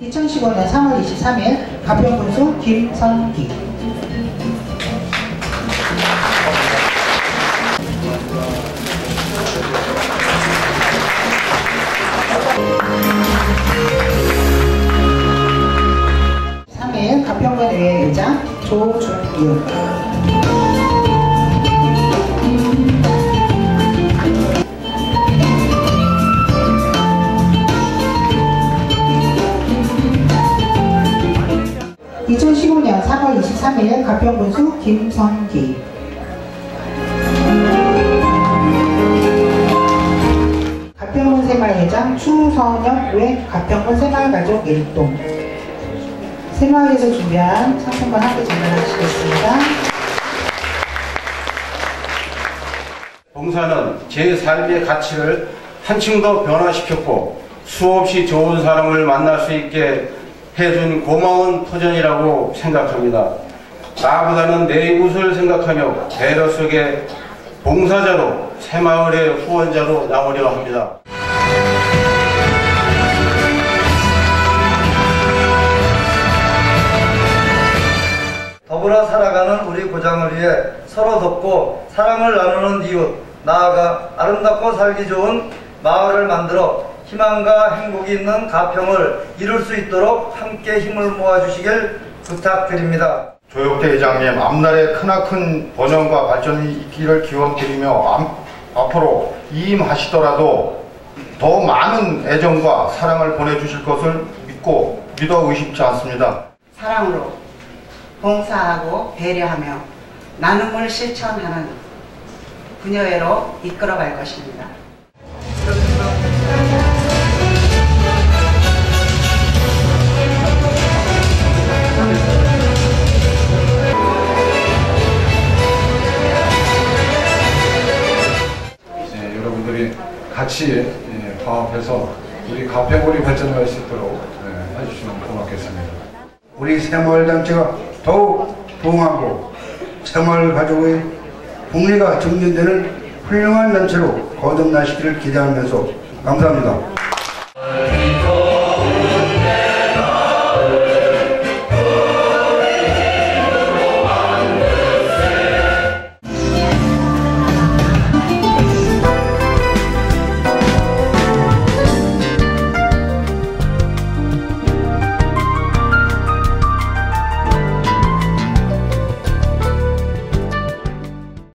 2015년 3월 23일 가평군수 김성기. 삼일 가평군의회 의장 조준윤 (2015년 3월 23일) 가평군수 김성기 가평군 새마을회장 추선영 외 가평군 새마을가족 일동 새마을에서 준비한 상품과 함께 전달하시겠습니다. 봉사는 제 삶의 가치를 한층 더 변화시켰고 수없이 좋은 사람을 만날 수 있게 해준 고마운 터전이라고 생각합니다. 나보다는 내 이웃을 생각하며 배려 속에 봉사자로 새마을의 후원자로 나오려 합니다. 더불어 살아가는 우리 고장을 위해 서로 돕고 사랑을 나누는 이웃, 나아가 아름답고 살기 좋은 마을을 만들어 희망과 행복이 있는 가평을 이룰 수 있도록 함께 힘을 모아주시길 부탁드립니다. 조혁태 회장님 앞날에 크나큰 번영과 발전이 있기를 기원드리며 암- 앞으로 이임하시더라도 더 많은 애정과 사랑을 보내주실 것을 믿고 믿어 의심치 않습니다. 사랑으로 봉사하고 배려하며 나눔을 실천하는 부녀회로 이끌어갈 것입니다. 분들이 같이 예, 화합해서 우리 가평구리 발전할 수 있도록 예, 해주시면 고맙겠습니다. 우리 새마을 단체가 더욱 부흥하고 새마을 가족의 복리가 증진되는 훌륭한 단체로 거듭나시기를 기대하면서 감사합니다.